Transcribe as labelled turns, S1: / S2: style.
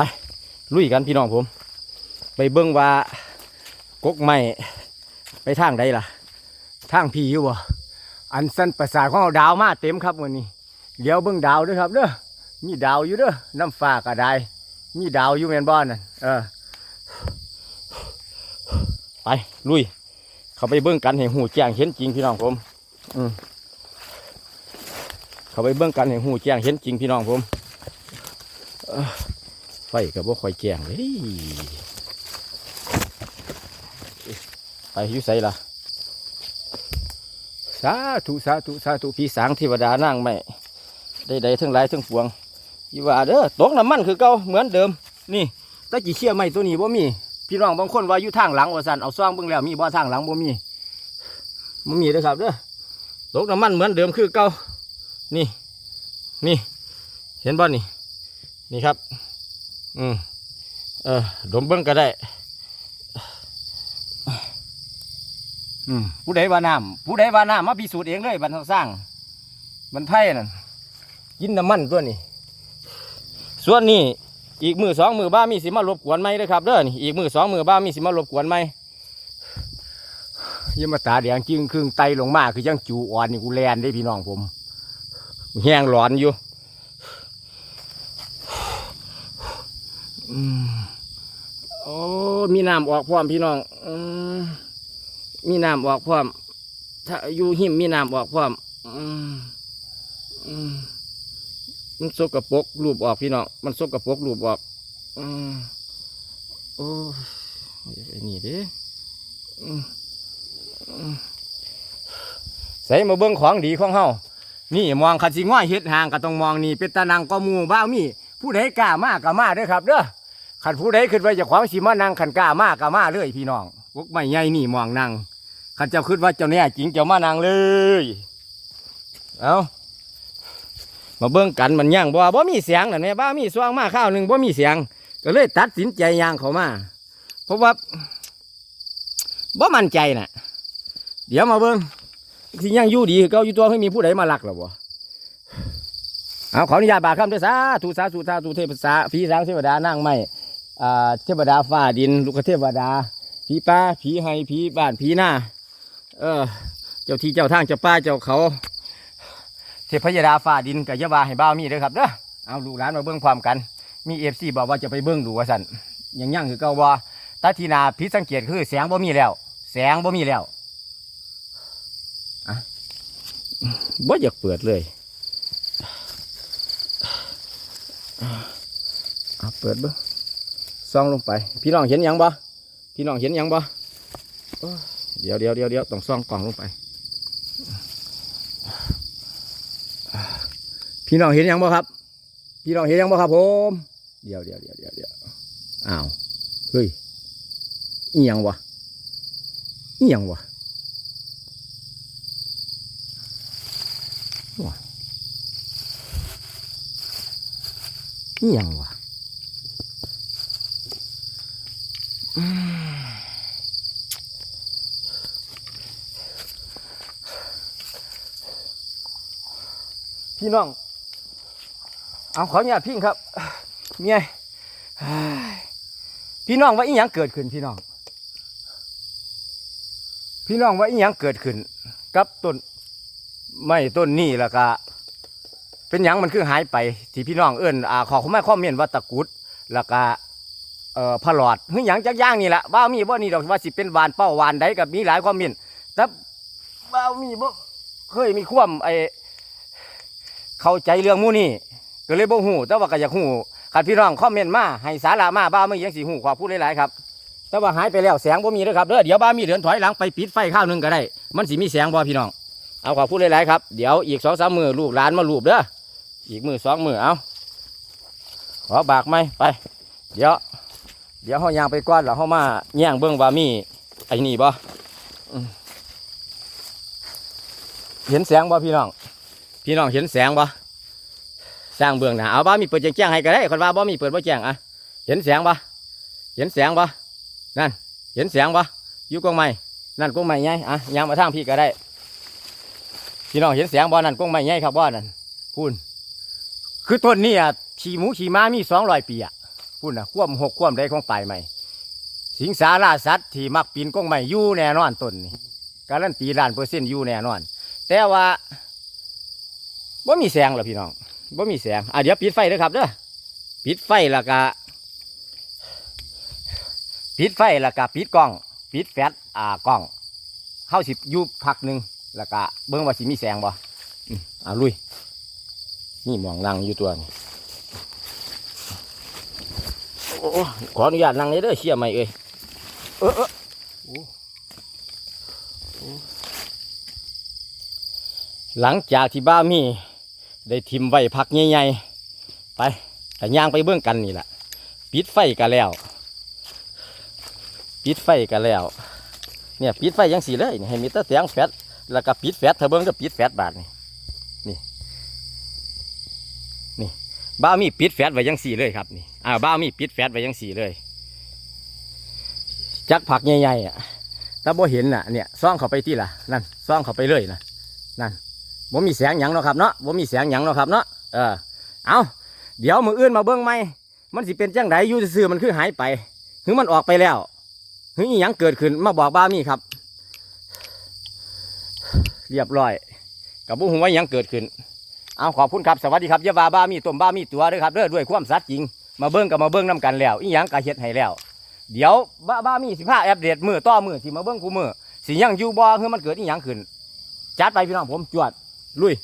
S1: ไปลุยกันพี่น้องผม ไปเบิ่งว่ากกไม้ไปทางใดล่ะ ทางพี่อยู่บ่อันสั้นประสาทของเราดาวมาเต็มครับวันนี้เดี๋ยวเบิ่งดาวด้วยครับเด้อมีดาวอยู่เด้อน้ำฟ้าก็ได้มีดาวอยู่แมนบ่นั่นเออไปลุย เขาไปเบิ่งกันให้หูแจ้งเห็นจริงพี่น้องผมอืมเขาไปเบิ่งกันให้หูแจ้งเห็นจริงพี่น้องผม เออ ไฟก็บ่ค่อยแจงเลยไปยู่ไสล่ะสาธุสาธุสาธุพี่สางเทวดานั่งไม่ได้ใดๆทั้งหลายทั้งปวงยี่ว่าเด้อตกน้ำมันคือเก่าเหมือนเดิม นี่ตะกี้เชี่ยไม่ตัวนี้บ่มี พี่น้องบางคนว่าอยู่ทางหลังว่าสันเอาซ่องเบิ่งแล้วมีบ่ทางหลังบ่มีบ่มีเด้อครับเด้อตกน้ำมันเหมือนเดิมคือเก่านี่นี่ เห็นบ่นี่นี่ครับ อืมเออดมเบิ่งก็ได้ อืมผู้ใดว่าน้ำผู้ใดว่าน้ำมาพิสูจน์เองเลยบรรทสร้างบรรไทยนั่นกินน้ำมันตัวนี้ ส่วนนี้อีกมือสองมือบ้ามีสิมารบกวนไหมเด้อครับเด้อนี่อีกมือสองมือบ้ามีสิมารบกวนไหมอยังมาตาแดงจึงครึ่งไตลงมาคือยังจูอ่อนนี่กูแลนได้พี่น้องผมแห้งร้อนอยู่อืม โอ้มีน้ำออกพร้อมพี่น้องอมีน้ำออกพร้อม ถ้าอยู่หิมมีน้ำออกพร้อมมันสกปรกรูปออกพี่น้องมันสกรปรกรูปออกอโอ้ยไอ้นี่เด้อืมอืมใส่มาเบิ้งของดีของเฮานี่มองขัดสิง่อยเฮ็ดห่างก็ต้องมองนี่เป็นตานังก็มูบ้ามีผู้ใดกล้ามากก็มาเด้อครับเด้อ ขันผู้ใดขึ้นไปจากความสิมานั่งขันกล้ามากก็มาเลยพี่น้องพวกไม่ใหญ่นี่มองนั่งข้าเจ้าคิดว่าเจ้าเนี่ยจริงเจ้ามานางเลย เอามาเบิ่งกันมันย่างบ่บ่มีเสียงน่ะแม่บ้ามีสว่างมากข้าวหนึ่งบ่มีเสียง ก็เลยตัดสินใจย่างเขามาเพราะว่าบ่มั่นใจน่ะ เดี๋ยวมาเบิ่งที่ย่างยู่ดีเก่าอยู่ตัวให้มีผู้ใดมาหลักหรอบ่เอาขออนุญาตบาคำด้วยสาธุสาธุสาธุเทพสาผีสางเทวดานั่งไม่ อ่าเทวดาฟ้าดิน ลูกเทวดาผีป้าผีไห้ผีบ้านผีหน้าเออ เจ้าที่เจ้าทางเจ้าป้าเจ้าเขา เทพยดาฟ้าดินกับยาบาให้บ้ามีเด้อครับเด้อเอาลูกหลานมาเบิ่งความกัน มีเอฟซีบอกว่าจะไปเบิ่งดูว่าสันยังยั่งคือเก่าว่าตาทีนาพิสังเกตคือแสงบ่มีแล้ว แสงบ่มีแล้วบ่อยากเปิดเลยเอาเปิดเบิ่ง ซองลงไป พี่น้องเห็นยังบ่พี่น้องเห็นยังบ่เดี๋ยวเดี๋ยวเดี๋ยวเดี๋ยวต้องซ่องกล่องลงไป พี่น้องเห็นยังบ่ครับ พี่น้องเห็นยังบ่ครับผมเดี๋ยวเดี๋ยวเดี๋ยวเดี๋ยวเดี๋ยวอ้าวเฮ้ยอีหยังวะอีหยังวะว้าอีหยังวะอืม พี่น้อง เอาขอเนี่ยพิงครับ เมียเฮ้ยพี่น้องว่าอีหยังเกิดขึ้นพี่น้อง พี่น้องว่าอีหยังเกิดขึ้น กับต้นไม้ต้นนี้แล้วก็เป็นหยังมันคือหายไป ที่พี่น้องเอื้นอ่าขอเขาไม่ข้อมเมียนว่าตะกรุดล้วก็ เอ่อพลอดหรือหยังจักอย่างนี่แหละบ้ามีบ่นี่ดอกว่าสิเป็นวานเป้าวานใดกับมีหลายความเมียนแต่บ้ามีบ่เคยมีความไอเข้าใจเรื่องหมู่นี่ก็เลยบ่ฮู้แต่ว่าก็อยากฮู้คันพี่น้องคอมเมนต์มาให้สาระมาบ้ามึงยังสิฮู้ขอพูดหลายๆครับแต่ว่าหายไปแล้วแสงบ่มีเด้อครับเด้อเดี๋ยวบ้ามีเดินถอยหลังไปปิดไฟข้าวหนึงก็ได้ มันสิมีแสงบ่พี่น้องเอาขอพูดหลายๆครับเดี๋ยวอีกสองสามมือลูกหลานมาลูบเด้ออีกมือสองมือเอาขอบากไหมไป เดี๋ยว เดี๋ยวเฮายางไปก่อนแล้วเฮามาแย่งเบิ่งว่ามีไอ้นี่บ่เห็นแสงบ่พี่น้อง พี่น้องเห็นแสงบ่สร้างเบื้องหน้าเอาบ้ามีเปิดแจ้งให้ก็ได้คนว่าบ่มีเปิดบ่แจ้งอะเห็นแสงบ่เห็นแสงบ่นั่น เห็นแสงบ่อยู่กองไม้นั่นกองไม้ใหญ่อะยางมาทางพี่ก็ได้ พี่น้องเห็นแสงบ่นั่นกองไม้ใหญ่ครับบ่นั่นพูนคือต้นนี้อะขี่หมูขี่ม้ามีสองร้อยปีอะ พูดนะคว่ำหกคว่ำใดของปลายใหม่ สิงสาราสัตว์ที่มักปีนก้องใหม่อยู่แน่นอนต้นนี่การันตีล้านเปอร์เซ็นต์อยู่แน่นอน แต่ว่าบ่มีแสงหรอพี่น้องบ่มีแสงอะเดี๋ยวปิดไฟเด้อครับเด้อปิดไฟแล้วก็ปิดไฟแล้วก็ปิดกล้องปิดแฟลชอ่ากล้องเข้าสิอยู่พักหนึ่งแล้วก็เบิ่งว่าสิมีแสงบ่อ่าลุยนี่มองนั่งอยู่ตัวนี่โอ้ ขออนุญาตนั่งเลยเด้อเชี่ยไม่เอ้ยเออเออโอ้โอ้หลังจากที่บ้ามี ได้ทิมไว้พักใหญ่ๆไปแต่ย่างไปเบื้องกันนี่แหละปิดไฟกันแล้ว ปิดไฟกันแล้ว เนี่ยปิดไฟยังสีเลยนี่ให้มีแตะเสียงแฟดแล้วก็ปิดแฟดเธอเบิ้งก็ปิดแฟดบาทนี่นี่นี่ บ้ามีปิดแฟดไว้ยังสีเลยครับนี่อ่าบ้ามีปิดแฟดไว้ยังสีเลย จักผักใหญ่ๆอะถ้าบ่เห็นน่ะเนี่ยซ่องเข้าไปที่ล่ะนั่นซ่องเข้าไปเลยนะนั่นบ่มีแสงหยังเนาะครับเนาะบ่มีแสงหยังเนาะครับเนาะเออเอาเดี๋ยวมืออื่นมาเบิ่งไหมมันสิเป็นจังไดอยู่ซื่อมันคือหายไปหรือมันออกไปแล้วเฮ้ยอหยังเกิดขึ้นมาบอกบ้ามีครับ เรียบร้อยกับบุ้งว่าหยังเกิดขึ้น เอาขอบคุณครับสวัสดีครับเยาว่าบ้ามีต้มบ้ามีตัวด้วยครับเรื่อด้วยความสัตย์จริง มาเบิ้งกับมาเบิ้งน้กันแล้วอีหยังกะเฮ็ดให้แล้ว เดี๋ยวบ้าบ้ามีสิบห้าอัปเดตมือต่อมือสิมาเบิ้งกูมือสิยังอยู่บ่คือมันเกิดอีหยังขึ้นจัดไปพี่น้องผมจวดลุย